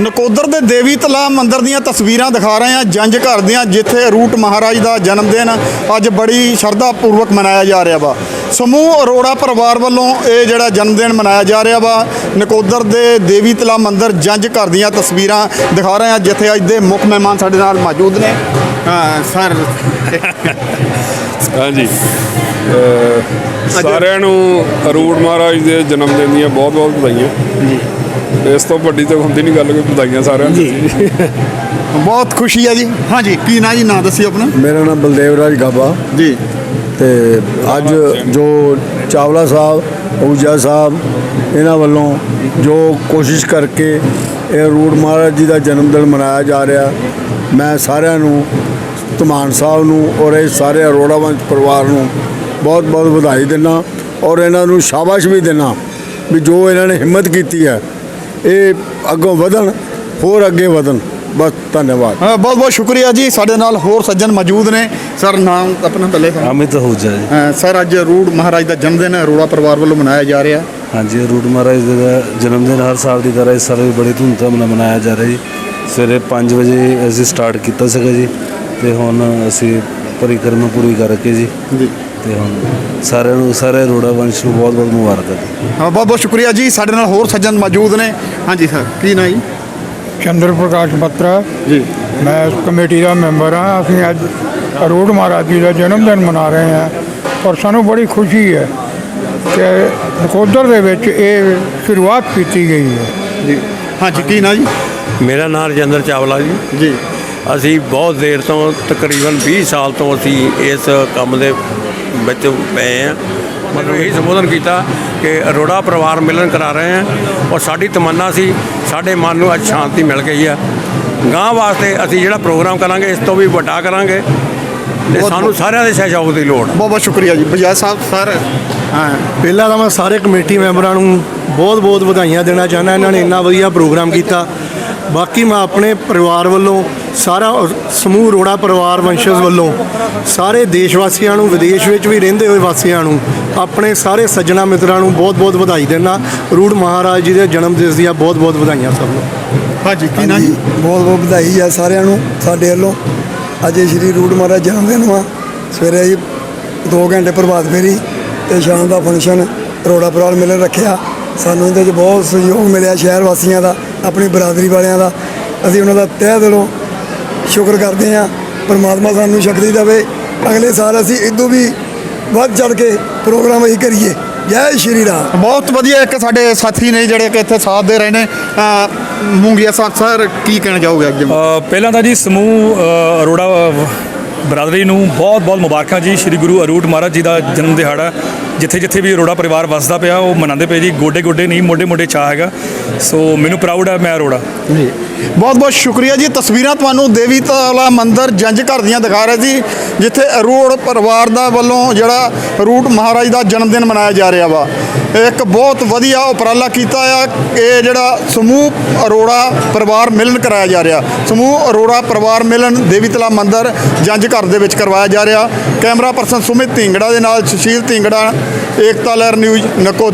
ਨਕੋਦਰ ਦੇ ਦੇਵੀ ਤਲਾ ਮੰਦਿਰ ਦੀਆਂ ਤਸਵੀਰਾਂ ਦਿਖਾ ਰਹੇ ਹਾਂ ਜੰਜ ਘਰ ਦੀਆਂ ਜਿੱਥੇ ਰੂਟ ਮਹਾਰਾਜ ਦਾ ਜਨਮ ਦਿਨ ਅੱਜ ਬੜੀ ਸ਼ਰਧਾ ਪੂਰਵਕ ਮਨਾਇਆ ਜਾ ਰਿਹਾ ਵਾ। ਸਮੂਹ ਅਰੋੜਾ ਪਰਿਵਾਰ ਵੱਲੋਂ ਇਹ ਜਿਹੜਾ ਜਨਮ ਦਿਨ ਮਨਾਇਆ ਜਾ ਰਿਹਾ ਵਾ ਨਕੋਦਰ ਦੇ ਦੇਵੀ ਤਲਾ ਮੰਦਿਰ ਜੰਜ ਘਰ ਦੀਆਂ ਤਸਵੀਰਾਂ ਦਿਖਾ ਰਹੇ ਹਾਂ ਜਿੱਥੇ ਅੱਜ ਦੇ ਮੁੱਖ ਮਹਿਮਾਨ ਸਾਡੇ ਨਾਲ ਮੌਜੂਦ ਨੇ। ਹਾਂ ਸਰ। ਹਾਂਜੀ। ਸਾਰਿਆਂ ਨੂੰ ਅਰੂੜ ਮਹਾਰਾਜ ਦੇ ਜਨਮ ਦਿਨ ਦੀਆਂ ਬਹੁਤ ਬਹੁਤ ਵਧਾਈਆਂ। ਜੀ। ਇਸ ਤੋਂ ਵੱਡੀ ਤਾਂ ਹੁੰਦੀ ਨਹੀਂ ਗੱਲ ਕੋਈ ਵਧਾਈਆਂ ਸਾਰਿਆਂ ਨੂੰ ਜੀ। ਬਹੁਤ ਖੁਸ਼ੀ ਹੈ ਜੀ। ਹਾਂਜੀ ਕੀ ਨਾਂ ਜੀ? ਨਾਂ ਦੱਸਿਓ ਆਪਣਾ। ਮੇਰਾ ਨਾਮ ਬਲਦੇਵ ਰਾਜ ਗਾਬਾ। ਜੀ। ਤੇ ਅੱਜ ਜੋ ਚਾਵਲਾ ਸਾਹਿਬ ਊਜਾ ਸਾਹਿਬ ਇਹਨਾਂ ਵੱਲੋਂ ਜੋ ਕੋਸ਼ਿਸ਼ ਕਰਕੇ ਇਹ ਰੂੜ ਮਹਾਰਾਜ ਜੀ ਦਾ ਜਨਮ ਦਿਨ ਮਨਾਇਆ ਜਾ ਰਿਹਾ ਮੈਂ ਸਾਰਿਆਂ ਨੂੰ ਧਮਾਨ ਸਾਹਿਬ ਨੂੰ ਔਰ ਇਹ ਸਾਰੇ ਅਰੋੜਾ ਵੰਸ਼ ਪਰਿਵਾਰ ਨੂੰ ਬਹੁਤ ਬਹੁਤ ਵਧਾਈ ਦਿੰਦਾ ਔਰ ਇਹਨਾਂ ਨੂੰ ਸ਼ਾਬਾਸ਼ ਵੀ ਦਿੰਦਾ ਵੀ ਜੋ ਇਹਨਾਂ ਨੇ ਹਿੰਮਤ ਕੀਤੀ ਹੈ ਇਹ ਅੱਗੋਂ ਵਧਣ ਹੋਰ ਅੱਗੇ ਵਧਣ। ਬਸ ਧੰਨਵਾਦ। ਬਹੁਤ ਬਹੁਤ ਸ਼ੁਕਰੀਆ ਜੀ। ਸਾਡੇ ਨਾਲ ਹੋਰ ਸੱਜਣ ਮੌਜੂਦ ਨੇ। ਸਰ ਨਾਮ ਆਪਣਾ ਪਹਿਲੇ ਅਮਿਤ ਹੂਜਾ ਜੀ। ਸਰ ਅੱਜ ਰੂੜ ਮਹਾਰਾਜ ਦਾ ਜਨਮ ਦਿਨ ਅਰੋੜਾ ਪਰਿਵਾਰ ਵੱਲੋਂ ਮਨਾਇਆ ਜਾ ਰਿਹਾ। ਹਾਂਜੀ ਰੂਟ ਮਹਾਰਾਜ ਦਾ ਜਨਮ ਦਿਨ ਹਰ ਸਾਲ ਦੀ ਤਰ੍ਹਾਂ ਇਸ ਸਾਲ ਵੀ ਬੜੀ ਧੂਮਧਾਮ ਨਾਲ ਮਨਾਇਆ ਜਾ ਰਿਹਾ ਜੀ। ਸਵੇਰੇ 5 ਵਜੇ ਅਸੀਂ ਸਟਾਰਟ ਕੀਤਾ ਸੀਗਾ ਜੀ। ਤੇ ਹੁਣ ਅਸੀਂ ਪਰਿਕਰਮਾ ਪੂਰੀ ਕਰਕੇ ਜੀ। ਜੀ। ਤੇ ਹੁਣ ਸਾਰਿਆਂ ਨੂੰ ਸਾਰੇ ਰੋੜਾ ਵੰਸ਼ ਨੂੰ ਬਹੁਤ ਬਹੁਤ ਮੁਬਾਰਕਾਂ ਜੀ। ਹਾਂ ਬਹੁਤ ਬਹੁਤ ਸ਼ੁਕਰੀਆ ਜੀ। ਸਾਡੇ ਨਾਲ ਹੋਰ ਸੱਜਣ ਮੌਜੂਦ ਨੇ। ਹਾਂਜੀ ਸਰ ਕੀ ਨਾਂ ਜੀ? ਚੰਦਰ ਪ੍ਰਕਾਸ਼ ਬੱਤਰਾ। ਜੀ। ਮੈਂ ਇਸ ਕਮੇਟੀ ਦਾ ਮੈਂਬਰ ਹਾਂ। ਅਸੀਂ ਅੱਜ ਅਰੋੜ ਮਹਾਰਾਜ ਜੀ ਦਾ ਜਨਮ ਦਿਨ ਮਨਾ ਰਹੇ ਹਾਂ ਔਰ ਸਾਨੂੰ ਬੜੀ ਖੁਸ਼ੀ ਹੈ ਕਿ ਨਕੋਦਰ ਦੇ ਵਿੱਚ ਇਹ ਸ਼ੁਰੂਆਤ ਕੀਤੀ ਗਈ ਹੈ। ਜੀ। ਹਾਂਜੀ ਕੀ ਨਾਂ ਜੀ? ਮੇਰਾ ਨਾਮ ਰਜਿੰਦਰ ਚਾਵਲਾ ਜੀ। ਜੀ। ਅਸੀਂ ਬਹੁਤ ਦੇਰ ਤੋਂ ਤਕਰੀਬਨ 20 ਸਾਲ ਤੋਂ ਅਸੀਂ ਇਸ ਕੰਮ ਦੇ ਵਿੱਚ ਪਏ ਹਾਂ ਮਤਲਬ ਇਹ ਸੰਬੋਧਨ ਕੀਤਾ ਕਿ ਅਰੋੜਾ ਪਰਿਵਾਰ ਮਿਲਣ ਕਰਾ ਰਹੇ ਹਾਂ ਔਰ ਸਾਡੀ ਤਮੰਨਾ ਸੀ ਸਾਡੇ ਮਨ ਨੂੰ ਅੱਜ ਸ਼ਾਂਤੀ ਮਿਲ ਗਈ ਆ। ਗਾਂ ਵਾਸਤੇ ਅਸੀਂ ਜਿਹੜਾ ਪ੍ਰੋਗਰਾਮ ਕਰਾਂਗੇ ਇਸ ਤੋਂ ਵੀ ਵੱਡਾ ਕਰਾਂਗੇ ਤੇ ਬਹੁਤ- ਸਾਨੂੰ ਸਾਰਿਆਂ ਦੇ ਸਹਿਯੋਗ ਦੀ ਲੋੜ। ਬਹੁਤ ਬਹੁਤ ਸ਼ੁਕਰੀਆ ਜੀ। ਬਜਾਜ ਸਾਹਿਬ ਸਰ। ਹਾਂ। ਪਹਿਲਾਂ ਤਾਂ ਮੈਂ ਸਾਰੇ ਕਮੇਟੀ ਮੈਂਬਰਾਂ ਨੂੰ ਬਹੁਤ-ਬਹੁਤ ਵਧਾਈਆਂ ਦੇਣਾ ਚਾਹੁੰਦਾ। ਇਹਨਾਂ ਨੇ ਇੰਨਾ ਵਧੀਆ ਪ੍ਰੋਗਰਾਮ ਕੀਤਾ। ਬਾਕੀ ਮੈਂ ਆਪਣੇ ਪਰਿਵਾਰ ਵੱਲੋਂ ਸਾਰਾ ਸਮੂਹ ਰੋੜਾ ਪਰਿਵਾਰ ਵੰਸ਼ਜ ਵੱਲੋਂ ਸਾਰੇ ਦੇਸ਼ ਵਾਸੀਆਂ ਨੂੰ ਵਿਦੇਸ਼ ਵਿੱਚ ਵੀ ਰਹਿੰਦੇ ਹੋਏ ਵਾਸੀਆਂ ਨੂੰ ਆਪਣੇ ਸਾਰੇ ਸੱਜਣਾ ਮਿੱਤਰਾਂ ਨੂੰ ਬਹੁਤ-ਬਹੁਤ ਵਧਾਈ ਦੇਣਾ ਰੂੜ ਮਹਾਰਾਜ ਜੀ ਦੇ ਜਨਮ ਦਿਵਸ ਦੀਆਂ ਬਹੁਤ-ਬਹੁਤ ਵਧਾਈਆਂ ਸਭ ਨੂੰ। ਹਾਂਜੀ ਕੀ ਨਾਂ ਜੀ? ਬਹੁਤ ਬਹੁਤ ਵਧਾਈ ਆ ਸਾਰਿਆਂ ਨੂੰ ਸਾਡੇ ਵੱਲੋਂ। ਅੱਜ ਸ਼੍ਰੀ ਰੂਟ ਮਹਾਰਾਜ ਜਨਮ ਦਿਨ ਵਾ। ਸਵੇਰੇ ਜੀ 2 ਘੰਟੇ ਪ੍ਰਭਾਤ ਫੇਰੀ ਤੇ ਸ਼ਾਮ ਦਾ ਫੰਕਸ਼ਨ ਰੋੜਾ ਪਰਾਲ ਮੇਲੇ ਰੱਖਿਆ। ਸਾਨੂੰ ਇਹਦੇ 'ਚ ਬਹੁਤ ਸਹਿਯੋਗ ਮਿਲਿਆ ਸ਼ਹਿਰ ਵਾਸੀਆਂ ਦਾ ਆਪਣੀ ਬਰਾਦਰੀ ਵਾਲਿਆਂ ਦਾ। ਅਸੀਂ ਉਹਨਾਂ ਦਾ ਤਹਿ ਦਿਲੋਂ ਸ਼ੁਕਰ ਕਰਦੇ ਹਾਂ ਪਰਮਾਤਮਾ ਸਾਨੂੰ ਸ਼ਕਤੀ ਦੇਵੇ। ਅਗਲੇ ਸਾਲ ਅਸੀਂ ਇਦੋਂ ਵੀ ਵੱਧ ਚੜ ਕੇ ਪ੍ਰੋਗਰਾਮ ਅਸੀਂ ਕਰੀਏ। ਜੈ ਸ਼੍ਰੀ ਰਾਮ। ਬਹੁਤ ਵਧੀਆ ਇੱਕ ਸਾਡੇ ਸਾਥੀ ਨੇ ਜਿਹੜੇ ਕਿ ਇੱਥੇ ਸਾਥ ਦੇ ਰਹੇ ਨੇ। ਮੂੰਗੀਆ ਸਾਹਿਬ ਸਰ ਕੀ ਕਹਿਣਾ ਚਾਹੋਗੇ ਅੱਗੇ ਅ, ਪਹਿਲਾਂ ਤਾਂ ਜੀ ਸਮੂਹ ਅਰੋੜਾ ਬਰਾਦਰੀ ਨੂੰ ਬਹੁਤ ਬਹੁਤ ਮੁਬਾਰਕਾਂ ਜੀ। ਸ੍ਰੀ ਗੁਰੂ ਅਰੂਟ ਮਹਾਰਾਜ ਜੀ ਦਾ ਜਨਮ ਦਿਹਾੜਾ। ਜਿੱਥੇ ਜਿੱਥੇ ਵੀ ਅਰੋੜਾ ਪਰਿਵਾਰ ਵਸਦਾ ਪਿਆ, ਉਹ ਮਨਾਉਂਦੇ ਪਏ ਜੀ। ਗੋਡੇ ਗੋਡੇ ਨਹੀਂ, ਮੋਢੇ ਮੋਢੇ ਚਾਹ ਹੈਗਾ। ਸੋ ਮੈਨੂੰ ਪ੍ਰਾਊਡ ਹੈ ਮੈਂ ਅਰੋੜਾ। ਜੀ। ਬਹੁਤ ਬਹੁਤ ਸ਼ੁਕਰੀਆ ਜੀ। ਤਸਵੀਰਾਂ ਤੁਹਾਨੂੰ ਦੇਵੀ ਤਾਲਾ ਮੰਦਿਰ ਜੰਜ ਘਰ ਦੀਆਂ ਦਿਖਾ ਰਿਹਾ ਸੀ, ਜਿੱਥੇ ਅਰੋੜ ਪਰਿਵਾਰ ਦਾ ਵੱਲੋਂ ਜਿਹੜਾ ਰੂਟ ਮਹਾਰਾਜ ਦਾ ਜਨਮ ਦਿਨ ਮਨਾਇਆ ਜਾ ਰਿਹਾ ਵਾ। ਇੱਕ ਬਹੁਤ ਵਧੀਆ ਉਪਰਾਲਾ ਕੀਤਾ ਆ। ਇਹ ਜਿਹੜਾ ਸਮੂਹ ਅਰੋੜਾ ਪਰਿਵਾਰ ਮਿਲਨ ਕਰਾਇਆ ਜਾ ਰਿਹਾ। ਸਮੂਹ ਅਰੋੜਾ ਪਰਿਵਾਰ ਮਿਲਨ ਦੇਵੀ ਤਲਾ ਮੰਦਿਰ ਜੰਜ ਘਰ ਦੇ ਵਿੱਚ ਕਰਵਾਇਆ ਜਾ ਰਿਹਾ। ਕੈਮਰਾ ਪਰਸਨ ਸੁਮਿਤ ਢਿੰਗੜਾ ਦੇ ਨਾਲ ਸੁਸ਼ੀਲ ਢਿੰਗੜਾ ਏਕਤਾ ਲਹਿਰ ਨਿਊਜ਼ ਨਕੋ